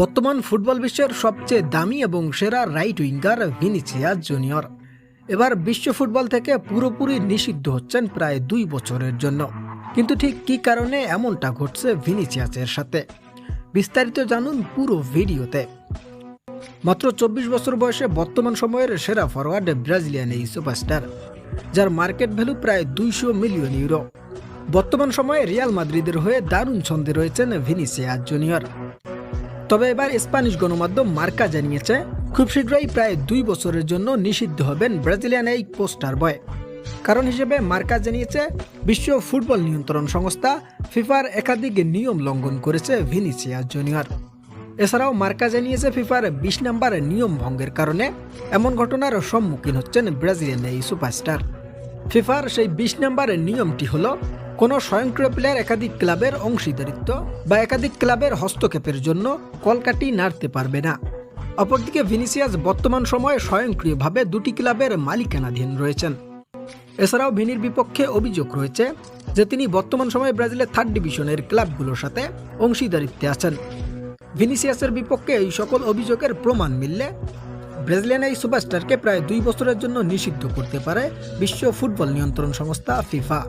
বর্তমান ফুটবল বিশ্বের সবচেয়ে দামি এবং সেরা রাইট উইঙ্গার ভিনিসিয়া জুনিয়র। এবার বিশ্ব ফুটবল থেকে পুরোপুরি নিষিদ্ধ হচ্ছেন প্রায় দুই বছরের জন্য। কিন্তু ঠিক কী কারণে এমনটা ঘটছে ভিনিসিয়াসের সাথে? বিস্তারিত জানুন পুরো ভিডিওতে। মাত্র চব্বিশ বছর বয়সে বর্তমান সময়ের সেরা ফরওয়ার্ড ব্রাজিলিয়ান এই সুপারস্টার, যার মার্কেট ভ্যালু প্রায় দুইশো মিলিয়ন ইউরো বর্তমান সময়ে রিয়াল মাদ্রিদের হয়ে দারুণ ছন্দে রয়েছেন ভিনিসিয়া জুনিয়র। তবে এবার স্প্যানিশ গণমাধ্যম মার্কা জানিয়েছে, খুব শীঘ্রই প্রায় দুই বছরের জন্য নিষিদ্ধ হবেন ব্রাজিলিয়ান এই পোস্টার বয়। কারণ হিসেবে মার্কা জানিয়েছে, বিশ্ব ফুটবল নিয়ন্ত্রণ সংস্থা ফিফার একাধিক নিয়ম লঙ্ঘন করেছে ভিনিসিয়া জুনিয়র। এছাড়াও মার্কা জানিয়েছে, ফিফার বিশ নাম্বার নিয়ম ভঙ্গের কারণে এমন ঘটনার সম্মুখীন হচ্ছেন ব্রাজিলিয়ান এই সুপারস্টার। ফিফার সেই বিশ নম্বরের নিয়মটি হলো কোনো স্বয়ংক্রিয় প্লেয়ার একাধিক ক্লাবের অংশীদারিত্ব বা একাধিক ক্লাবের হস্তক্ষেপের জন্য কলকাটি নাড়তে পারবে না। অপরদিকে ভিনিসিয়াস বর্তমান সময়ে স্বয়ংক্রিয়ভাবে দুটি ক্লাবের মালিকানাধীন রয়েছেন। এছাড়াও ভিনির বিপক্ষে অভিযোগ রয়েছে যে তিনি বর্তমান সময়ে ব্রাজিলের থার্ড ডিভিশনের ক্লাবগুলোর সাথে অংশীদারিত্বে আছেন। ভিনিসিয়াসের বিপক্ষে এই সকল অভিযোগের প্রমাণ মিললে ব্রাজিলিয়ান এই সুপারস্টারকে প্রায় দুই বছরের জন্য নিষিদ্ধ করতে পারে বিশ্ব ফুটবল নিয়ন্ত্রণ সংস্থা ফিফা।